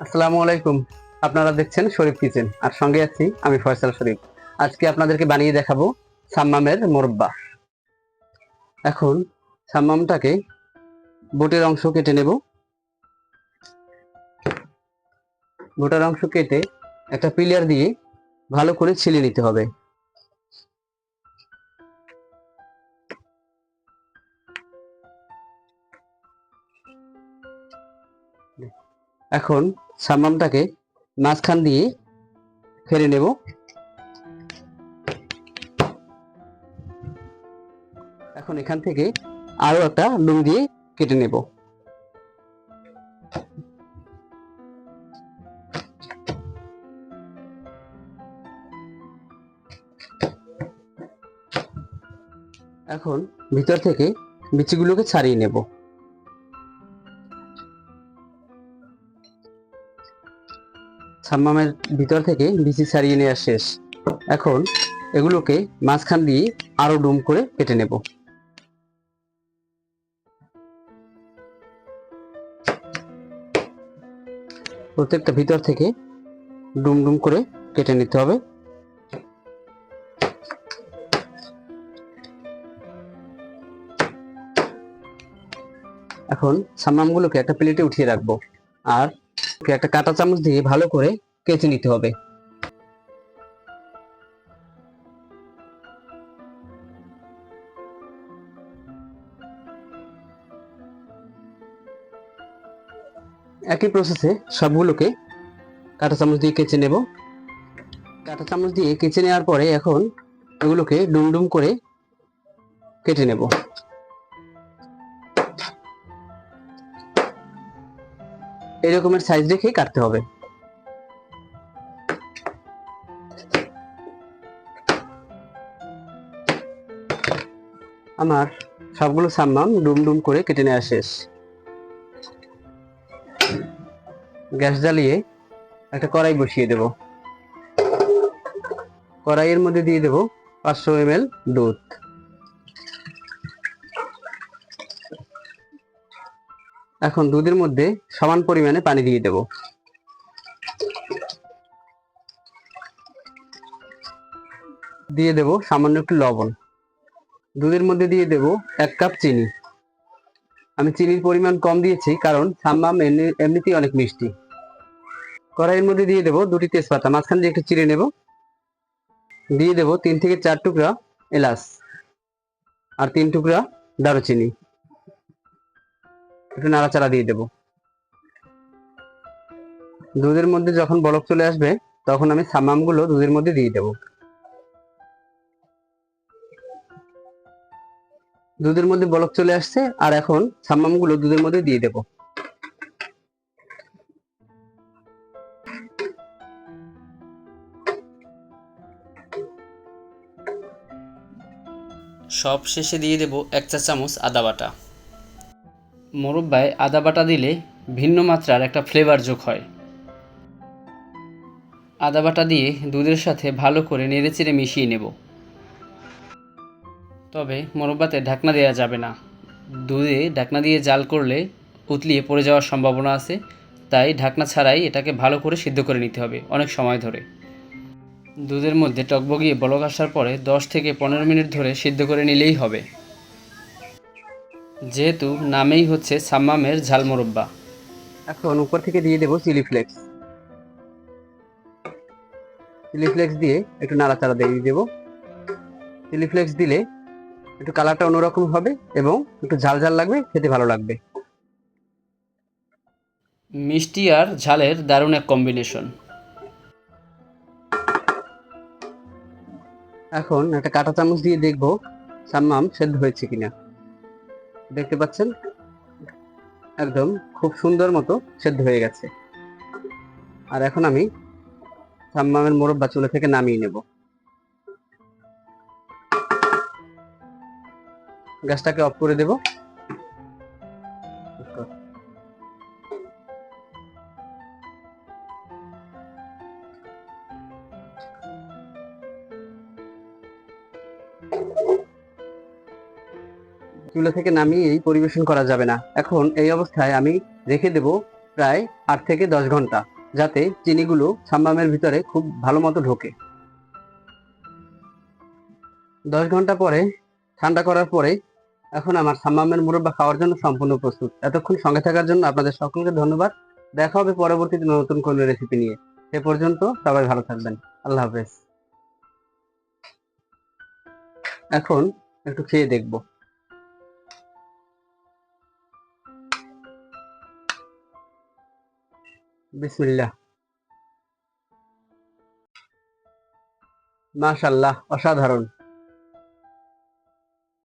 আসসালামু আলাইকুম। আপনারা দেখছেন শরীফ কিচেন। আর সঙ্গে আছি আমি ফয়সাল শরীফ। আজকে আপনাদেরকে বানিয়ে দেখাবো সাম্মামের মোরব্বা। এখন সাম্মামটাকে বোটের অংশ কেটে নেব। বোটার অংশ কেটে একটা পিলার দিয়ে ভালো করে ছিলে নিতে হবে। এখন সাম্মামটাকে মাঝখান দিয়ে ফেলে নেব। এখন এখান থেকে আরও একটা লুম দিয়ে কেটে নেব। এখন ভিতর থেকে বিচিগুলোকে ছাড়িয়ে নেব। সাম্মামের ভিতর থেকে বিচি ছাড়িয়ে নেওয়া শেষ। এখন এগুলোকে মাঝখান দিয়ে আরও ডুম করে কেটে নেব। প্রত্যেকটা ভিতর থেকে ডুম ডুম করে কেটে নিতে হবে। এখন সাম্মামগুলোকে একটা প্লেটে উঠিয়ে রাখব। আর একটা কাঁটা চামচ দিয়ে ভালো করে কেচে নিতে হবে। একই প্রসেসে সবগুলোকে কাঁটা চামচ দিয়ে কেচে নেব। কাঁটা চামচ দিয়ে কেচে নেওয়ার পরে এখন এগুলোকে ডুম ডুম করে কেটে নেব। এরকমের সাইজ রেখে কাটতে হবে। আমার সবগুলো সাম্মাম ডুম ডুম করে কেটে নেওয়া শেষ। গ্যাস জ্বালিয়ে একটা কড়াই বসিয়ে দেব। কড়াইয়ের মধ্যে দিয়ে দেব পাঁচশো এম দুধ। এখন দুধের মধ্যে সমান পরিমাণে পানি দিয়ে দেব। দিয়ে দেব সামান্য একটু লবণ। দুধের মধ্যে দিয়ে দেব এক কাপ চিনি। আমি চিনির পরিমাণ কম দিয়েছি কারণ সাম্মাম এমনি- এমনিতেই অনেক মিষ্টি। কড়াইয়ের মধ্যে দিয়ে দেব দুটি তেজপাতা। মাঝখান দিয়ে একটু চিড়ে নেব। দিয়ে দেব তিন থেকে চার টুকরা এলাচ আর তিন টুকরা দারুচিনি। একটু নাড়াচাড়া দিয়ে দেব। দুধের মধ্যে যখন বরফ চলে আসবে, তখন আমি সামামগুলো দুধের মধ্যে দিয়ে দেব। দুধের মধ্যে বরফ চলে আসছে, আর এখন সামামগুলো দুধের মধ্যে দিয়ে দেব। সব শেষে দিয়ে দেব এক চা চামচ আদা বাটা। মোরব্বায় আদা বাটা দিলে ভিন্ন মাত্রার একটা ফ্লেভার যোগ হয়। আদা বাটা দিয়ে দুধের সাথে ভালো করে নেড়েচেড়ে মিশিয়ে নেব। তবে মোরব্বাতে ঢাকনা দেওয়া যাবে না। দুধে ঢাকনা দিয়ে জাল করলে উতলিয়ে পড়ে যাওয়ার সম্ভাবনা আছে, তাই ঢাকনা ছাড়াই এটাকে ভালো করে সিদ্ধ করে নিতে হবে অনেক সময় ধরে। দুধের মধ্যে টকবগিয়ে বলক আসার পরে দশ থেকে পনেরো মিনিট ধরে সিদ্ধ করে নিলেই হবে। যেহেতু নামেই হচ্ছে সাম্মামের ঝাল মোরব্বা। এখন উপর থেকে দিয়ে দেব চিলি ফ্লেক্স। চিলি ফ্লেক্স দিয়ে একটু নাড়াচাড়া দিয়ে দেব। চিলি ফ্লেক্স দিলে একটু কালারটা অন্যরকম হবে এবং একটু ঝাল ঝাল লাগবে খেতে ভালো লাগবে। মিষ্টি আর ঝালের দারুণ এক কম্বিনেশন এখন একটা কাঁটা চামচ দিয়ে দেখব সাম্মাম সেদ্ধ হয়েছে কিনা। দেখতে পাচ্ছেন? একদম খুব সুন্দর মতো সেদ্ধ হয়ে গেছে। আর এখন আমি সাম্মামের মোরব্বা চুলে থেকে নামিয়ে নেব। গ্যাসটাকে অফ করে দেব। চুলা থেকে নামিয়েই পরিবেশন করা যাবে না। এখন এই অবস্থায় আমি রেখে দেব প্রায় আট থেকে দশ ঘণ্টা, যাতে চিনিগুলো সাম্মামের ভিতরে খুব ভালো মতো ঢোকে। দশ ঘণ্টা পরে, ঠান্ডা করার পরে এখন আমার সাম্মামের মুরব্বা খাওয়ার জন্য সম্পূর্ণ প্রস্তুত। এতক্ষণ সঙ্গে থাকার জন্য আপনাদের সকলকে ধন্যবাদ। দেখা হবে পরবর্তীতে নতুন কোনো রেসিপি নিয়ে। সে পর্যন্ত সবাই ভালো থাকবেন। আল্লাহ হাফেজ। এখন একটু খেয়ে দেখব। বিসমিল্লাহ। মাশাল্লাহ অসাধারণ।